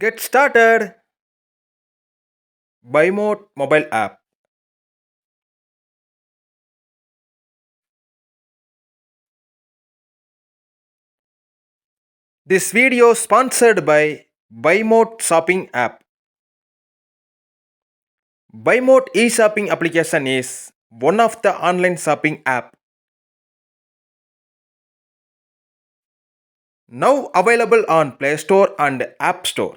Get started. BuyMode mobile app. This video sponsored by BuyMode shopping app. BuyMode e-shopping application is one of the online shopping app now available on Play Store and App Store.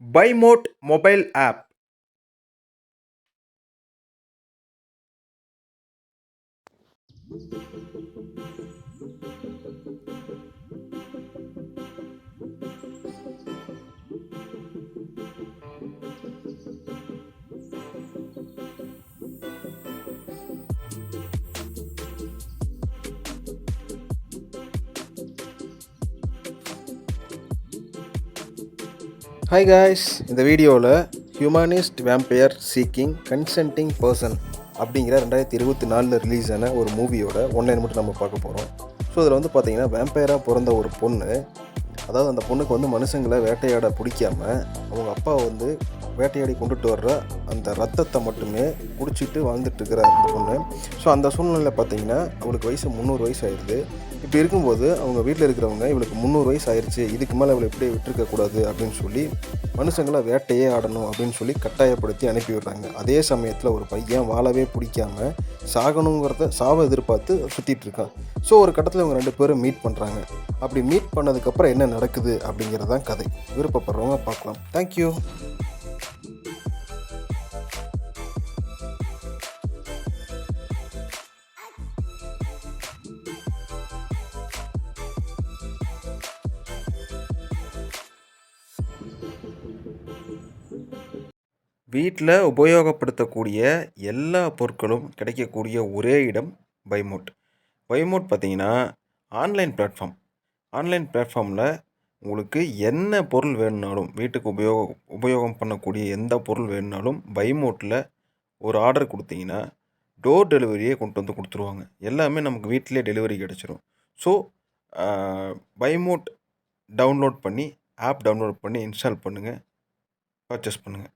Bimote mobile app. Hi guys இந்த வீடியோவில் humanist vampire seeking consenting person அப்படிங்கிற ரெண்டாயிரத்தி இருபத்தி நாலில் release ஆன ஒரு மூவியோட one line மட்டும் நம்ம பார்க்க போகிறோம் ஸோ இதில் வந்து பார்த்தீங்கன்னா வேம்பயராக பிறந்த ஒரு பொண்ணு அதாவது அந்த பொண்ணுக்கு வந்து மனுஷங்களை வேட்டையாட பிடிக்காம அவங்க அப்பா வந்து வேட்டையாடி கொண்டுட்டு வர்ற அந்த ரத்தத்தை மட்டுமே குடிச்சிட்டு வாழ்ந்துட்டு இருக்கிற அந்த பொண்ணு. ஸோ அந்த சூழ்நிலையில் பார்த்தீங்கன்னா அவளுக்கு வயசு முந்நூறு வயசு ஆயிடுது. இப்படி இருக்கும்போது அவங்க வீட்டில் இருக்கிறவங்க இவளுக்கு முந்நூறு வயசு ஆயிடுச்சு இதுக்கு மேலே இவளை இப்படியே விட்டுருக்கக்கூடாது அப்படின்னு சொல்லி மனுஷங்களை வேட்டையே ஆடணும் அப்படின்னு சொல்லி கட்டாயப்படுத்தி அனுப்பி விடுறாங்க. அதே சமயத்தில் ஒரு பையன் வாழவே பிடிக்காம சாகணுங்கிறத சாவை எதிர்பார்த்து சுற்றிட்டு இருக்கான். ஸோ ஒரு கட்டத்தில் இவங்க ரெண்டு பேரும் மீட் பண்ணுறாங்க அப்படி மீட் பண்ணதுக்கப்புறம் என்ன நடக்குது அப்படிங்கிறது தான் கதை. விருப்பப்படுறவங்க பார்க்கலாம். தேங்க்யூ வீட்டில் உபயோகப்படுத்தக்கூடிய எல்லா பொருட்களும் கிடைக்கக்கூடிய ஒரே இடம் பைமோட் பைமோட் பார்த்தீங்கன்னா ஆன்லைன் பிளாட்ஃபார்ம் ஆன்லைன் பிளாட்ஃபார்மில் உங்களுக்கு என்ன பொருள் வேணுனாலும் வீட்டுக்கு உபயோகம் உபயோகம் பண்ணக்கூடிய எந்த பொருள் வேணுனாலும் பைமோட்டில் ஒரு ஆர்டர் கொடுத்தீங்கன்னா டோர் டெலிவரியே கொண்டு வந்து கொடுத்துருவாங்க. எல்லாமே நமக்கு வீட்டிலே டெலிவரி கிடச்சிரும். ஸோ பைமோட் டவுன்லோட் பண்ணி ஆப் டவுன்லோட் பண்ணி இன்ஸ்டால் பண்ணுங்கள் பர்ச்சேஸ் பண்ணுங்கள்